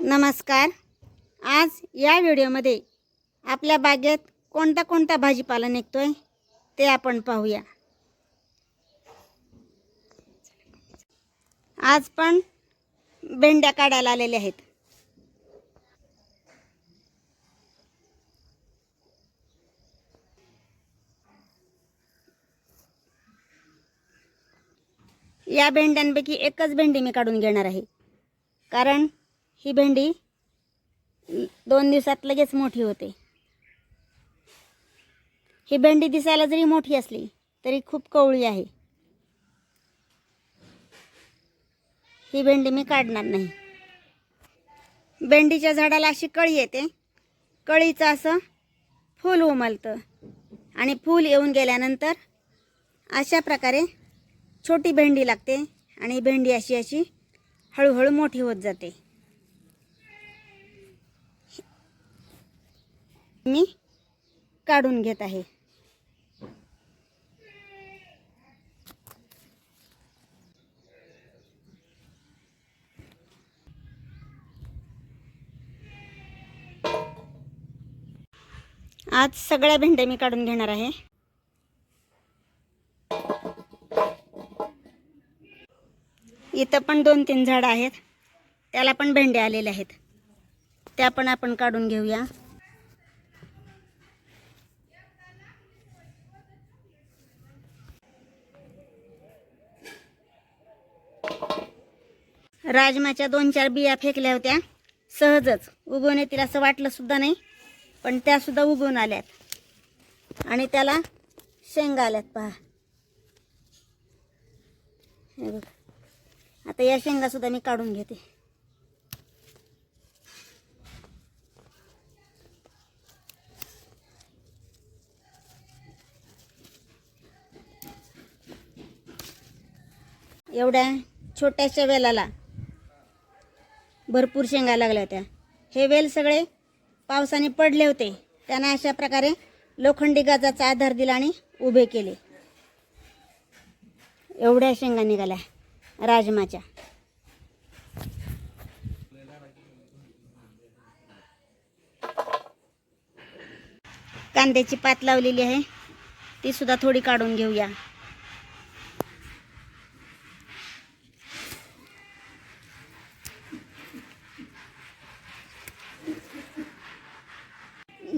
नमस्कार. आज या व्हिडिओमध्ये आपल्या बागेत कोणता कोणता भाजीपाला निघतो आहे ते आपण पाहूया. आज पण भेंड्या काढायला आलेल्या आहेत. या भेंड्यांपैकी एकच भेंडी मी काढून घेणार आहे. कारण ही भेंडी दोन दिवसात लगेच मोठी होते. ही भेंडी दिसायला जरी मोठी असली तरी खूप कवळी आहे. ही भेंडी मी काढणार नाही. भेंडीच्या झाडाला अशी कळी येते. कळीचं असं फूल उमलतं आणि फूल येऊन गेल्यानंतर अशा प्रकारे छोटी भेंडी लागते आणि भेंडी अशी अशी हळूहळू मोठी होत जाते. मी काढून घेत आहे. आज सगळ्या भेंड्या मी काढून घेणार आहे. इथं पण दोन तीन झाडं आहेत. त्याला पण भेंड्या आलेल्या आहेत. त्या पण आपण काढून घेऊया. राजमाच्या दोन चार बिया फेकल्या होत्या. सहजच उगवून येतील असं वाटलं सुद्धा नाही पण त्यासुद्धा उगवून आल्यात. आणि त्याला शेंगा आल्यात पहा. हे बघ. आता या शेंगासुद्धा मी काढून घेते. एवढ्या छोट्याशा वेलाला भरपूर शेंगा लागल्या होत्या. हे वेल सगळे पावसाने पडले होते. त्यांना अशा प्रकारे लोखंडी गाजाचा आधार दिला आणि उभे केले. एवढ्या शेंगा निघाल्या राजमाच्या. कांद्याची पात लावलेली आहे. ती सुद्धा थोडी काढून घेऊया.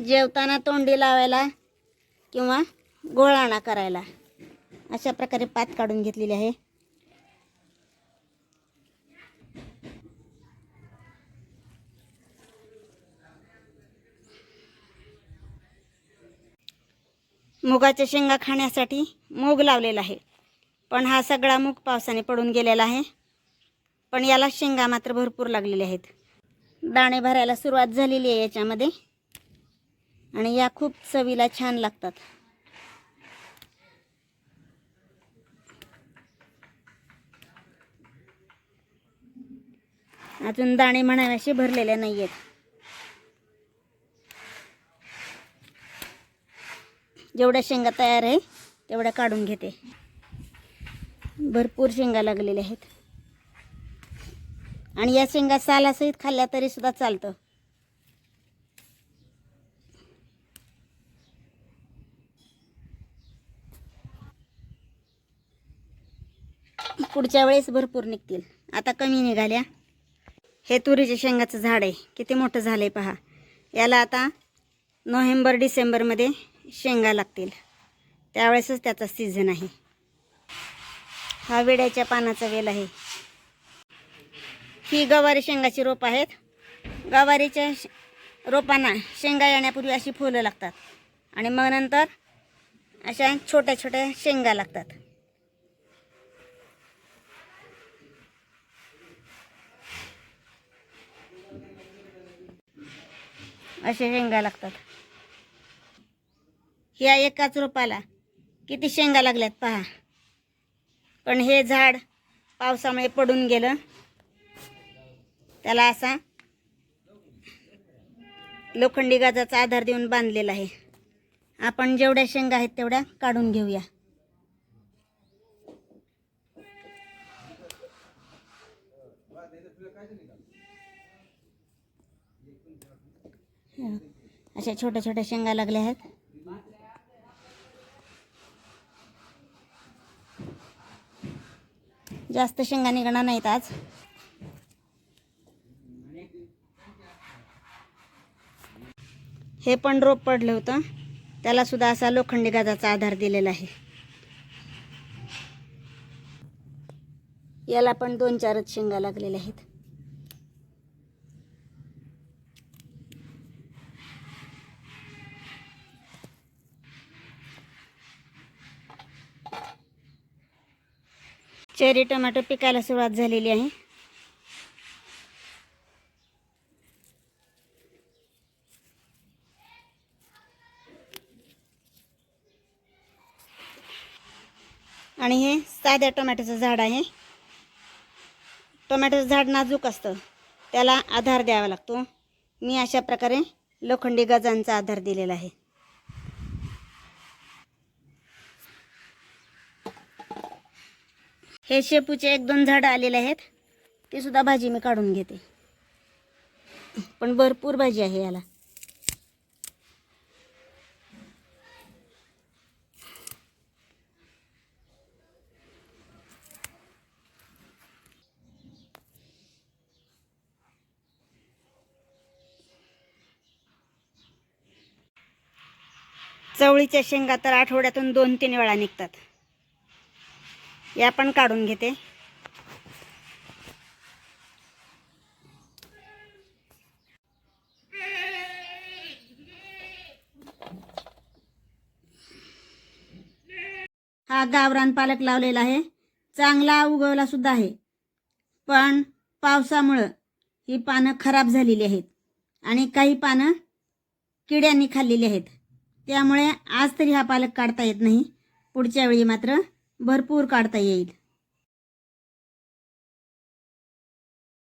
जेवताना तोंडी लावायला किंवा गोळाणा करायला. अशा प्रकारे पात काढून घेतलेली आहे. मुगाच्या शेंगा खाण्यासाठी मूग लावलेला आहे. पण हा सगळा मूग पावसाने पडून गेलेला आहे. पण याला शेंगा मात्र भरपूर लागलेले आहेत. दाणे भरायला सुरुवात झालेली आहे याच्यामध्ये. आणि या खूप चवीला छान लागतात. अजून दाणे म्हणाव्याशी भरलेले नाही आहेत जेवढ्या शेंगा तयार आहे तेवढ्या काढून घेते. भरपूर शेंगा लागलेल्या आहेत. आणि या शेंगा सालासहित खाल्ल्या तरी सुद्धा चालतं. पुढच्या वेळेस भरपूर निघतील. आता कमी निघाल्या. हे तुरीच्या शेंगाचं झाड आहे. किती मोठं झालं आहे पहा. याला आता नोव्हेंबर डिसेंबरमध्ये शेंगा लागतील. त्यावेळेसच त्याचा सीझन आहे. हा विड्याच्या पानाचा वेल आहे. ही गवारी शेंगाची रोप आहेत. गवारीच्या श- रोपांना शेंगा येण्यापूर्वी अशी फुलं लागतात. आणि मग नंतर अशा छोट्या छोट्या शेंगा लागतात. असे शेंगा लागतात. ह्या एकाच रोपाला किती शेंगा लागल्यात पहा. पण हे झाड पावसामुळे पडून गेलं. त्याला असा लोखंडी गाजाचा आधार देऊन बांधलेला आहे. आपण जेवढ्या शेंगा आहेत तेवढ्या काढून घेऊया. अशा छोट्या छोट्या शेंगा लागल्या आहेत. जास्त शेंगा निघणार नाहीत आज. हे पण रोप पडलं होतं. त्याला सुद्धा असा लोखंडी गाजाचा आधार दिलेला आहे. याला पण दोन चारच शेंगा लागलेल्या आहेत. चेरी टोमॅटो पिकायला सुरुवात झालेली आहे. आणि हे साध्या टोमॅटोचं झाड आहे. टोमॅटोचं झाड नाजूक असतं. त्याला आधार द्यावा लागतो. मी अशा प्रकारे लोखंडी गजांचा आधार दिलेला आहे. हे शेपूचे एक दोन झाडं आलेले आहेत. ते सुद्धा भाजी मी काढून घेते. पण भरपूर भाजी आहे याला. चवळीच्या शेंगा तर आठवड्यातून दोन तीन वेळा निघतात. या पण काढून घेते. हा गावरान पालक लावलेला आहे. चांगला उगवला सुद्धा आहे. पण पावसामुळं ही पानं खराब झालेली आहेत. आणि काही पानं किड्यांनी खाल्लेली आहेत. त्यामुळे आज तरी हा पालक काढता येत नाही. पुढच्या वेळी मात्र भरपूर काढता येईल.